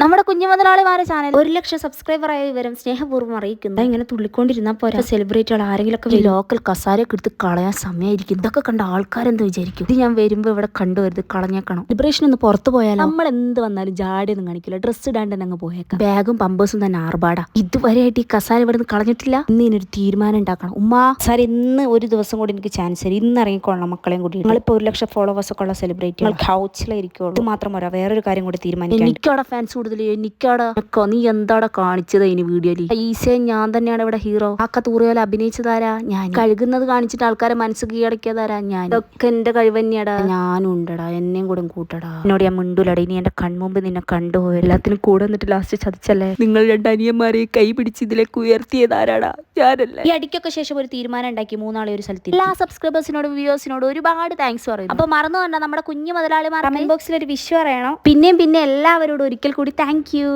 നമ്മുടെ കുഞ്ഞു മുതലാളിമാരെ ചാനൽ ഒരു ലക്ഷം സബ്സ്ക്രൈബർ ആയ വിവരം സ്നേഹപൂർവം അറിയിക്കുന്നു. ഇങ്ങനെ തുള്ളിക്കൊണ്ടിരുന്നാൽ പോരാ. സെലിബ്രിറ്റികൾ ആരെങ്കിലും ഒക്കെ ലോക്കൽ കസാരയൊക്കെ എടുത്ത് കളയാൻ സമയമായിരിക്കും ഇതൊക്കെ കണ്ട ആൾക്കാരെന്ത് വിചാരിക്കും? ഇത് ഞാൻ വരുമ്പോ ഇവിടെ കണ്ടുവരുത് കളഞ്ഞേക്കണം. സെലിബ്രേഷൻ ഒന്ന് പുറത്തു പോയാൽ നമ്മൾ എന്ത് വന്നാലും ജാടിയൊന്നും കാണിക്കില്ല. ഡ്രസ്സ് ഇടാണ്ട് തന്നെ അങ്ങ് പോയേക്കാം. ബാഗും പമ്പേഴ്സും തന്നെ ആർഭാടാ. ഇതുവരെയായിട്ട് ഈ കസാര ഇവിടെ നിന്ന് കളഞ്ഞിട്ടില്ല? ഇന്ന് ഇതിനൊരു തീരുമാനം ഉണ്ടാക്കണം. ഉമ്മ സാർ ഇന്ന് ഒരു ദിവസം കൂടി എനിക്ക് ചാൻസ് തരും. ഇന്ന് ഇറങ്ങിക്കൊള്ളണം മക്കളെയും കൂടി. നിങ്ങളിപ്പോ ഒരു ലക്ഷം ഫോളോവേഴ്സ് ഒക്കെ ഉള്ള സെലിബ്രിറ്റി കൗച്ചിലായിരിക്കുള്ളൂ മാത്രം പോരാ. വേറൊരു കാര്യം കൂടി തീരുമാനിക്കും എനിക്കവിടെ ഫാൻസ് കൂടുതൽ എനിക്കാടാ. നീ എന്താടാ കാണിച്ചത് ഇനി വീഡിയോയിൽ ഈസേ ഞാൻ തന്നെയാണ് ഇവിടെ ഹീറോ. ആക്ക തൂറിയോലെ അഭിനയിച്ചതാരാ? ഞാൻ കഴുകുന്നത് കാണിച്ചിട്ട് ആൾക്കാരെ മനസ്സ് കീഴടക്കിയതാരാ? ഞാൻ ഇതൊക്കെ എന്റെ കഴിവ് തന്നെയാടാ. ഞാനും ഉണ്ടടാ. എന്നെയും കൂടെ കൂട്ടടാ. എന്നോട് ഞാൻ മിണ്ടൂലടാ. ഇനി എന്റെ കൺമുമ്പ് നിന്നെ കണ്ടുപോയി എല്ലാത്തിനും കൂടെ വന്നിട്ട് ലാസ്റ്റ് ചതിച്ചല്ലേ? നിങ്ങൾ രണ്ട് അനിയന്മാരെ കൈ പിടിച്ച് ഇതിലേക്ക് ഉയർത്തിയതാരാടാ? ഞാനല്ലേ. ഈ അടിക്കൊക്കെ ശേഷം ഒരു തീരുമാനം ഉണ്ടാക്കി മൂന്നാളെ ഒരു സ്ഥലത്ത് എല്ലാ സബ്സ്ക്രൈബേഴ്സിനോടും വ്യൂവേഴ്സിനോടും ഒരുപാട് താങ്ക്സ് പറയും അപ്പൊ മറന്നു കണ്ട നമ്മുടെ കുഞ്ഞു മുതലാളിമാർ കമന്റ് ബോക്സിൽ ഒരു വിഷ് പറയണം. പിന്നെയും പിന്നെ എല്ലാവരോടും ഒരിക്കൽ കൂടി ಥ್ಯಾಂಕ್ ಯು